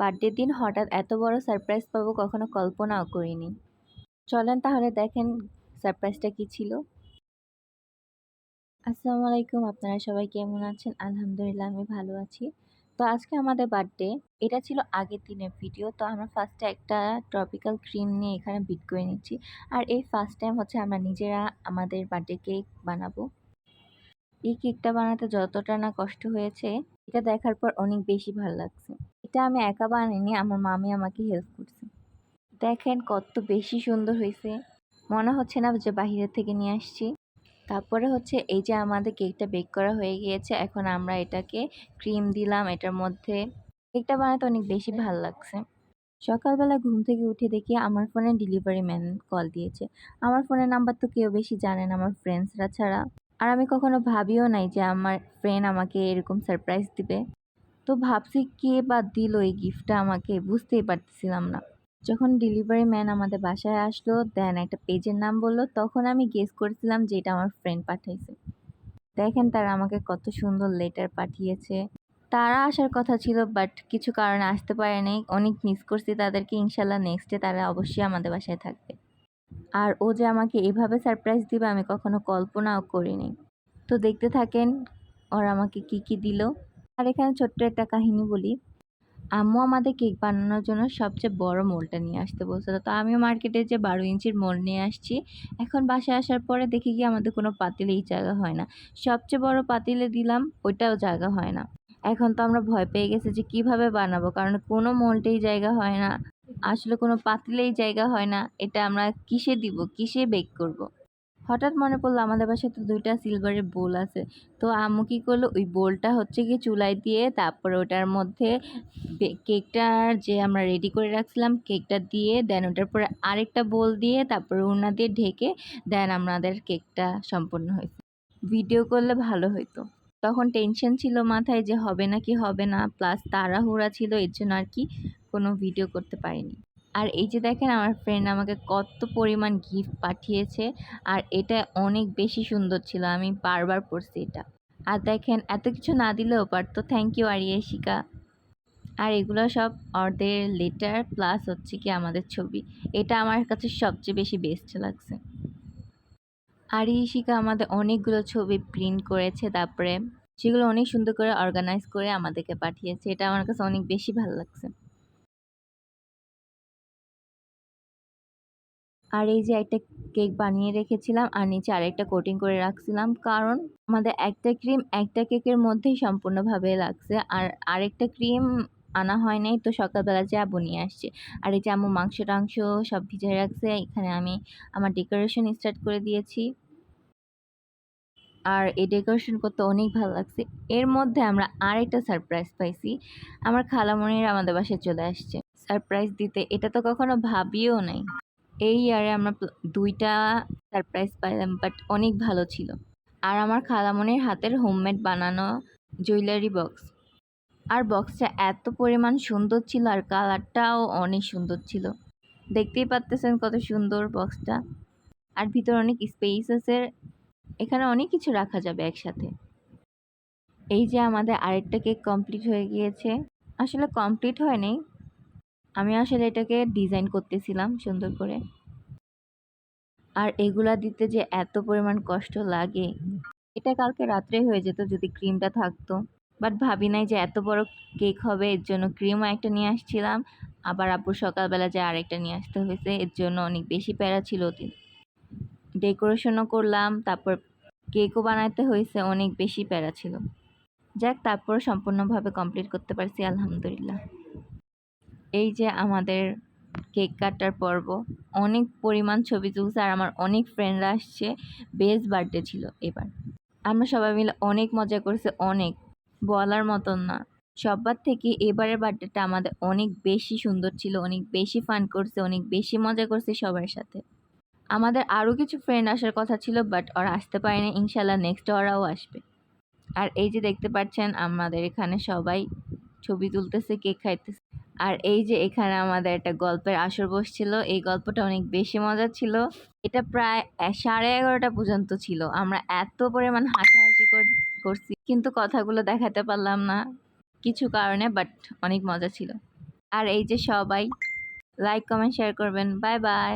বার্থডের দিন হঠাৎ এত বড় সারপ্রাইজ পাবো কখনো কল্পনাও করিনি। চলেন তাহলে দেখেন সারপ্রাইজটা কি ছিল। আসসালামু আলাইকুম, আপনারা সবাই কেমন আছেন? আলহামদুলিল্লাহ, আমি ভালো আছি। তো আজকে আমাদের বার্থডে, এটা ছিল আগের দিনের ভিডিও তো আমরা ফার্স্টে একটা ট্রপিক্যাল ক্রিম নিয়ে এখানে বিট করে নিচ্ছি। আর এই ফার্স্ট টাইম হচ্ছে আমরা নিজেরা আমাদের বার্থডে কেক বানাবো। এই কেকটা বানাতে যতটা না কষ্ট হয়েছে, এটা দেখার পর অনেক বেশি ভালো লাগছে। এটা আমি একা বানাইনি, আমার মামি আমাকে হেল্প করছে। দেখেন কত বেশি সুন্দর হয়েছে। মনে হচ্ছে না যে বাহিরের থেকে নিয়ে আসছি। তারপরে হচ্ছে এই যে আমাদের কেকটা বেক করা হয়ে গিয়েছে, এখন আমরা এটাকে ক্রিম দিলাম এটার মধ্যে। কেকটা বানাতে অনেক বেশি ভালো লাগছে। সকালবেলা ঘুম থেকে উঠে দেখি আমার ফোনে ডেলিভারি ম্যান কল দিয়েছে। আমার ফোনের নাম্বার তো কেউ বেশি জানে না আমার ফ্রেন্ডসরা ছাড়া। আর আমি কখনো ভাবিও নাই যে আমার ফ্রেন্ড আমাকে এরকম সারপ্রাইজ দিবে। তো ভাবছি কে বা দিল এই গিফটটা আমাকে বুঝতেই পারতেছিলাম না। যখন ডেলিভারি ম্যান আমাদের বাসায় আসলো দেন একটা পেজের নাম বলল, তখন আমি গেস করেছিলাম যে এটা আমার ফ্রেন্ড পাঠাইছে। দেখেন তারা আমাকে কত সুন্দর লেটার পাঠিয়েছে। তারা আসার কথা ছিল বাট কিছু কারণে আসতে পারে পারেনি অনেক মিস করছি তাদেরকে, ইনশাল্লাহ নেক্সটে তারা অবশ্যই আমাদের বাসায় থাকবে। আর ও যে আমাকে এভাবে সারপ্রাইজ দিবে, আমি কখনো কল্পনাও করিনি। তো দেখতে থাকেন, ওরা আমাকে কি কি দিল। আর এখানে ছোট্ট একটা কাহিনী বলি। আম্মু আমাদের কেক বানানোর জন্য সবচেয়ে বড় মোলটা নিয়ে আসতে বলছিল। তো আমিও মার্কেটে যে বারো ইঞ্চির মোল নিয়ে আসছি, এখন বাসায় আসার পরে দেখি কি আমাদের কোনো পাতিলেই জায়গা হয় না। সবচেয়ে বড় পাতিলে দিলাম, ওইটাও জায়গা হয় না। এখন তো আমরা ভয় পেয়ে গেছি যে কীভাবে বানাবো, কারণ কোনো মোলটেই জায়গা হয় না। আসলে কোনো পাতিলেই জায়গা হয় না। এটা আমরা কিসে দিব, কিসে বেক করব। হঠাৎ মনে পড়ল আমাদের বাসায় তো দুইটা সিলভারের বোল আছে। তো আম্মু কী করল? ওই বোলটা হচ্ছে কি চুলায় দিয়ে তারপরে ওটার মধ্যে কেকটার যে আমরা রেডি করে রাখছিলাম কেকটা দিয়ে দেন ওটার পরে আরেকটা বোল দিয়ে তারপরে উনা দিয়ে ঢেকে দেন আমাদের কেকটা সম্পূর্ণ হয়েছে। ভিডিও করলে ভালো হতো তখন টেনশন ছিল মাথায় যে হবে না কি হবে না প্লাস তাড়াহুড়া ছিল, এর জন্য আর কি কোনো ভিডিও করতে পারিনি। আর এই যে দেখেন আমার ফ্রেন্ড আমাকে কত পরিমাণ গিফট পাঠিয়েছে, আর এটা অনেক বেশি সুন্দর ছিল, আমি বারবার পড়ছি এটা। আর দেখেন, এত কিছু না দিলেও পারতো। থ্যাংক ইউ আরিয়াশিকা আর এগুলো সব ওদের লেটার প্লাস হচ্ছে কি আমাদের ছবি। এটা আমার কাছে সবচেয়ে বেশি বেস্ট লাগছে। আর ইশিকা আমাদের অনেকগুলো ছবি প্রিন্ট করেছে, তারপরে সেগুলো অনেক সুন্দর করে অর্গানাইজ করে আমাদেরকে পাঠিয়েছে। এটা আমার কাছে অনেক বেশি ভালো লাগছে। আর এই যে একটা কেক বানিয়ে রেখেছিলাম, আর নিচে আরেকটা কোটিং করে রাখছিলাম, কারণ আমাদের একটা ক্রিম একটা কেকের মধ্যেই সম্পূর্ণভাবে লাগছে। আর আরেকটা ক্রিম আনা হয় নাই, তো সকালবেলা যে নিয়ে আসছে। আর এই যে আম্মু মাংস টাংস সব ভিজে রাখছে, এখানে আমি আমার ডেকোরেশন স্টার্ট করে দিয়েছি। আর এই ডেকোরেশন করতে অনেক ভালো লাগছে। এর মধ্যে আমরা আরেকটা সারপ্রাইজ পাইছি। আমার খালামণির আমাদের বাসায় চলে আসছে। সারপ্রাইজ দিতে, এটা তো কখনো ভাবিও নাই। এই ইয়ারে আমরা দুইটা সারপ্রাইজ পাইলাম বাট অনেক ভালো ছিল। আর আমার খালামনির হাতের হোমমেড বানানো জুয়েলারি বক্স আর বক্সটা এত পরিমাণ সুন্দর ছিল, আর কালারটাও অনেক সুন্দর ছিল। দেখতেই পাচ্তেছেন কত সুন্দর বক্সটা আর ভিতরে অনেক স্পেস আছে এখানে অনেক কিছু রাখা যাবে একসাথে। এই যে আমাদের আরেকটা কেক কমপ্লিট হয়ে গিয়েছে। আসলে কমপ্লিট হয়নি আমি আসলে এটাকে ডিজাইন করতেছিলাম সুন্দর করে। আর এগুলা দিতে যে এত পরিমাণ কষ্ট লাগে। এটা কালকে রাত্রে হয়ে যেত যদি ক্রিমটা থাকতো। বাট ভাবি নাই যে এত বড় কেক হবে, এর জন্য ক্রিমও একটা নিয়ে আসছিলাম। আবার আপুর সকালবেলা যে আরেকটা নিয়ে আসতে হয়েছে, এর জন্য অনেক বেশি প্যারা ছিল ডেকোরেশনও করলাম, তারপর কেকও বানাতে হয়েছে, অনেক বেশি প্যারা ছিল। যাক তারপর সম্পূর্ণভাবে কমপ্লিট করতে পারছি, আলহামদুলিল্লাহ। এই যে আমাদের কেক কাটার পর্ব, অনেক পরিমাণ ছবি তুলছে আর আমার অনেক ফ্রেন্ডরা আসছে বেস্ট বার্থডে ছিল এবার। আমরা সবাই মিলে অনেক মজা করছে, অনেক। বলার মতন না। সবার থেকে এবারের বার্থডেটা আমাদের অনেক বেশি সুন্দর ছিল, অনেক বেশি ফান করছে, অনেক বেশি মজা করছে সবার সাথে। আমাদের আরও কিছু ফ্রেন্ড আসার কথা ছিল বাট ওরা আসতে পারেনি। ইনশাল্লাহ নেক্সট ওরাও আসবে। আর এই যে দেখতে পাচ্ছেন, আমাদের এখানে সবাই ছবি তুলতেছে কেক খাইতেছে। আর এই যে এখানে আমাদের একটা গল্পের আসর বসছিল, এই গল্পটা অনেক বেশি মজা ছিল। এটা প্রায় সাড়ে এগারোটা পর্যন্ত ছিল। আমরা এত পরিমাণ হাসাহাসি করছি, কিন্তু কথাগুলো দেখাতে পারলাম না কিছু কারণে বাট অনেক মজা ছিল। আর এই যে সবাই লাইক কমেন্ট শেয়ার করবেন। Bye bye